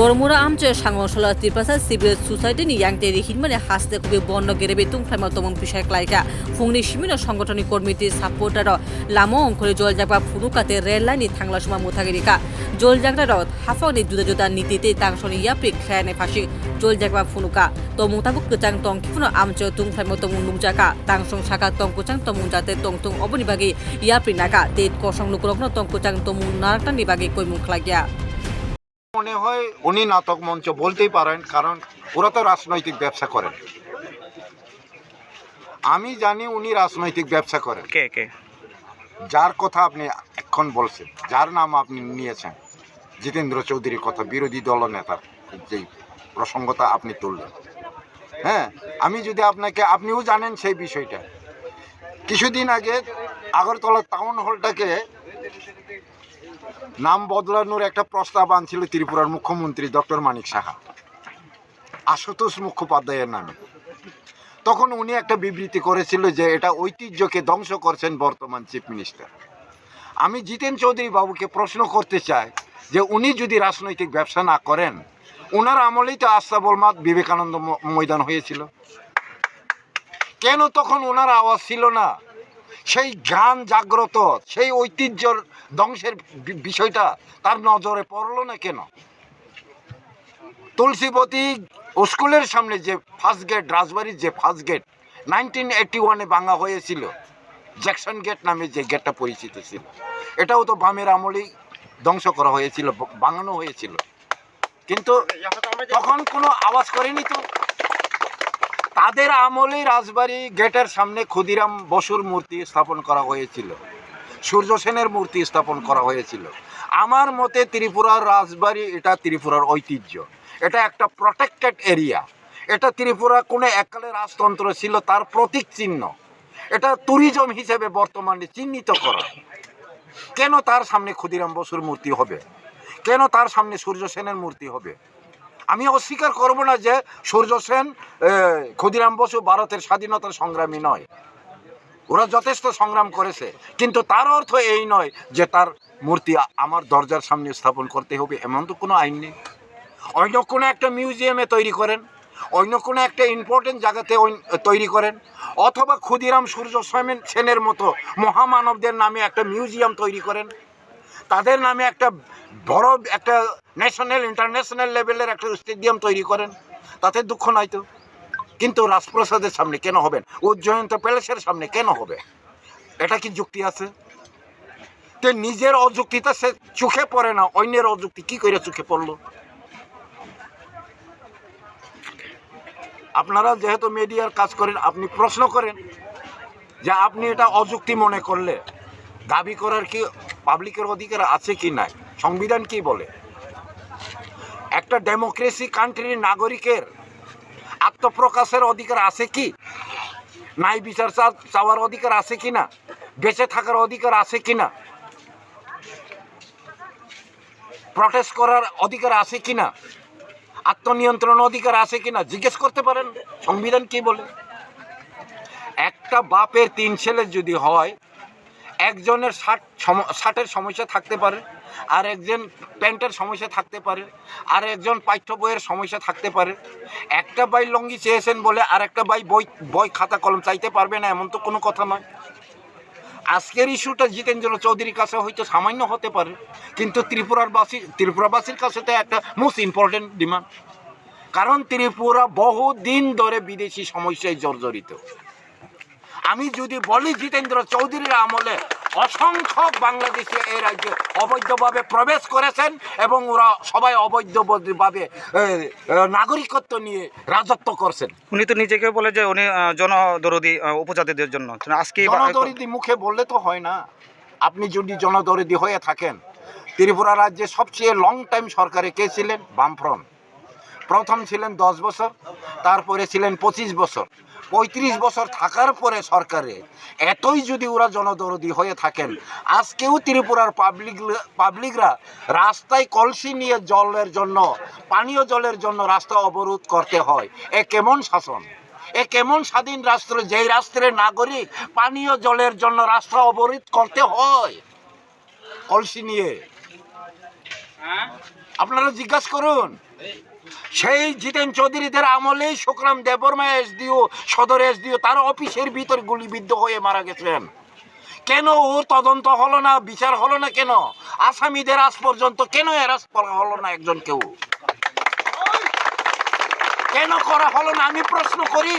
বরমুরা আমচয় সাংগো সলা ত্রিপাসা সিভিল সোসাইটি নি ইয়াং তেরি হিনমানে হাসতে কবি বন্য গেরেবে তুং ফ্লাইমা তমং পিসায় ক্লাইকা ফুংনি সিমিন সংগঠনী কর্মীতি সাপোর্টার লামো অঙ্করে জল জাগবা ফুরুকাতে রেল লাইনি থাংলা সমা মুথাগেরিকা। জল জাগরা রথ জুদা জুদা নীতিতে তাং সনি ইয়াপে খেয়ানে ফাঁসি। জল জাগবা ফুনুকা তো মুতাবুক কচাং টং কিফুন আমচে তুং ফ্লাইমা তমুং লুমজাকা তাং শাখা তং কোচাং জাতে তং তং অবনি বাগে ইয়াপে নাকা তে কসং লুকরগ্ন তং কোচাং তমুং নারাকটানি কৈমুখ লাগিয়া। মনে হয় উনি নাটক মঞ্চ বলতেই পারেন কারণ ওরা তো রাজনৈতিক ব্যবসা করেন। আমি জানি উনি রাজনৈতিক ব্যবসা করেন। কে কে? যার কথা আপনি এখন বলছেন যার নাম আপনি নিয়েছেন জিতেন্দ্র চৌধুরীর কথা বিরোধী দল নেতার যেই প্রসঙ্গতা আপনি তুললেন। হ্যাঁ আমি যদি আপনাকে আপনিও জানেন সেই বিষয়টা। কিছুদিন আগে আগরতলা টাউন হলটাকে নাম বদলানোর একটা প্রস্তাব আনছিল ত্রিপুরার মুখ্যমন্ত্রী ডক্টর মানিক সাহা। আশুতোষ মুখোপাধ্যায়ের নামে। তখন উনি একটা বিবৃতি করেছিল যে এটা ঐতিহ্যকে ধ্বংস করছেন বর্তমান চিফ মিনিস্টার। আমি জিতেন চৌধুরী বাবুকে প্রশ্ন করতে চাই যে উনি যদি রাজনৈতিক ব্যবসা না করেন ওনার আমলেই তো আস্তাবল মাত বিবেকানন্দ ময়দান হয়েছিল। কেন তখন ওনার আওয়াজ ছিল না? সেই জ্ঞান জাগ্রত সেই ঐতিহ্যর ধ্বংসের বিষয়টা তার নজরে পড়ল না কেন? তুলসীবতী স্কুলের সামনে যে ফার্স্ট গেট রাজবাড়ির যে ফার্স্ট গেট নাইনটিন এইটি ওয়ানে ভাঙা হয়েছিল। জ্যাকসন গেট নামে যে গেটটা পরিচিত ছিল। এটাও তো বামের আমলেই ধ্বংস করা হয়েছিল ব- ভাঙানো হয়েছিল। কিন্তু তখন কোনো আওয়াজ করেনি তো? তাদের আমলে রাজবাড়ি গেটের সামনে ক্ষুদিরাম বসুর মূর্তি স্থাপন করা হয়েছিল। সূর্য সেনের মূর্তি স্থাপন করা হয়েছিল। আমার মতে ত্রিপুরার রাজবাড়ি এটা ত্রিপুরার ঐতিহ্য। এটা একটা প্রটেক্টেড এরিয়া এটা ত্রিপুরা কোনো এককালে রাজতন্ত্র ছিল, তার প্রতীক চিহ্ন। এটা ট্যুরিজম হিসেবে বর্তমানে চিহ্নিত করা। কেন তার সামনে ক্ষুদিরাম বসুর মূর্তি হবে? কেন তার সামনে সূর্য সেনের মূর্তি হবে? আমি অস্বীকার করব না যে সূর্য সেন ক্ষুদিরাম বসু ভারতের স্বাধীনতার সংগ্রামী নয়। ওরা যথেষ্ট সংগ্রাম করেছে, কিন্তু তার অর্থ এই নয় যে তার মূর্তি আমার দরজার সামনে স্থাপন করতে হবে, এমন তো কোনো আইন নেই। অন্য কোনো একটা মিউজিয়ামে তৈরি করেন, অন্য কোনো একটা ইম্পর্টেন্ট জায়গাতে তৈরি করেন, অথবা ক্ষুদিরাম সূর্য সেন সেনের মতো মহামানবদের নামে একটা মিউজিয়াম তৈরি করেন। তাদের নামে একটা বড় একটা ন্যাশনাল ইন্টারন্যাশনাল লেভেলের একটা স্টেডিয়াম তৈরি করেন। তাতে দুঃখ নাই তো। কিন্তু রাজপ্রসাদের সামনে কেন হবেন? উজ্জয়ন্ত প্যালেসের সামনে কেন হবে? এটা কি যুক্তি আছে? তে নিজের অযুক্তিটা সে চোখে পড়ে না, অন্যের অযুক্তি কি করে চোখে পড়ল? আপনারা যেহেতু মিডিয়ার কাজ করেন, আপনি প্রশ্ন করেন যে আপনি এটা অযুক্তি মনে করলে দাবি করার কি পাবলিকের অধিকার আছে কি নাই? সংবিধান কি বলে? একটা ডেমোক্রেসি কান্ট্রির নাগরিকের আত্মপ্রকাশের অধিকার আছে কি? নাই বিচার চাওয়ার অধিকার আছে কি না? বেঁচে থাকার অধিকার আছে কি না? প্রটেস্ট করার অধিকার আছে কি না? আত্মনিয়ন্ত্রণ অধিকার আছে কি না? জিজ্ঞেস করতে পারেন, সংবিধান কি বলে? একটা বাপের তিন ছেলে যদি হয় একজনের শার্ট ষাটের সমস্যা থাকতে পারে, আর একজন প্যান্টের সমস্যা থাকতে পারে, আর একজন পাঠ্য বইয়ের সমস্যা থাকতে পারে। একটা বাই লঙ্গি চেয়েছেন বলে আর একটা বাই বই বই খাতা কলম চাইতে পারবে না, এমন তো কোনো কথা নয়। আজকের ইস্যুটা জিতেন্দ্র চৌধুরীর কাছে হয়তো সামান্য হতে পারে, কিন্তু ত্রিপুরার বাসী ত্রিপুরাবাসীর কাছে তো একটা মোস্ট ইম্পর্টেন্ট ডিমান্ড কারণ ত্রিপুরা বহুদিন ধরে বিদেশি সমস্যায় জর্জরিত। আমি যদি বলি জিতেন্দ্র চৌধুরীর আমলে অসংখ্য বাংলাদেশি এই রাজ্যে অবৈধভাবে প্রবেশ করেছেন এবং ওরা সবাই অবৈধভাবে নাগরিকত্ব নিয়ে রাজত্ব করছেন। উনি তো নিজেকে বলে যে উনি জনদরদি উপজাতিদের জন্য। আজকে জনদরিদি মুখে বললে তো হয় না। আপনি যদি জনদরিদি হয়ে থাকেন ত্রিপুরা রাজ্যে সবচেয়ে লং টাইম সরকারে কে ছিলেন? বামফ্রন্ট। প্রথম ছিলেন দশ বছর তারপরে ছিলেন পঁচিশ বছর। পঁয়ত্রিশ বছর থাকার পরে সরকারে, এতই যদি ওরা জনদরদি হয়ে থাকেন, আজকেও ত্রিপুরার পাবলিক পাবলিকরা রাস্তায় কলসি নিয়ে জলের জন্য, পানীয় জলের জন্য রাস্তা অবরোধ করতে হয়। এ কেমন শাসন? এ কেমন স্বাধীন রাষ্ট্র যেই রাষ্ট্রের নাগরিক পানীয় জলের জন্য রাস্তা অবরোধ করতে হয়? কলসি নিয়ে। আপনারা জিজ্ঞাসা করুন। সেই জিতেন চৌধুরীদের আমলেই সুখরাম দেববর্মা এসডিও, সদর এসডিও, তার অফিসের ভিতর গুলিবিদ্ধ হয়ে মারা গেছেন। কেন ওর তদন্ত হলো না, বিচার হলো না কেন? আসামিদের আজ পর্যন্ত কেন এরাস করা হলো না একজন কেউ? কেন করা হলো না? আমি প্রশ্ন করি।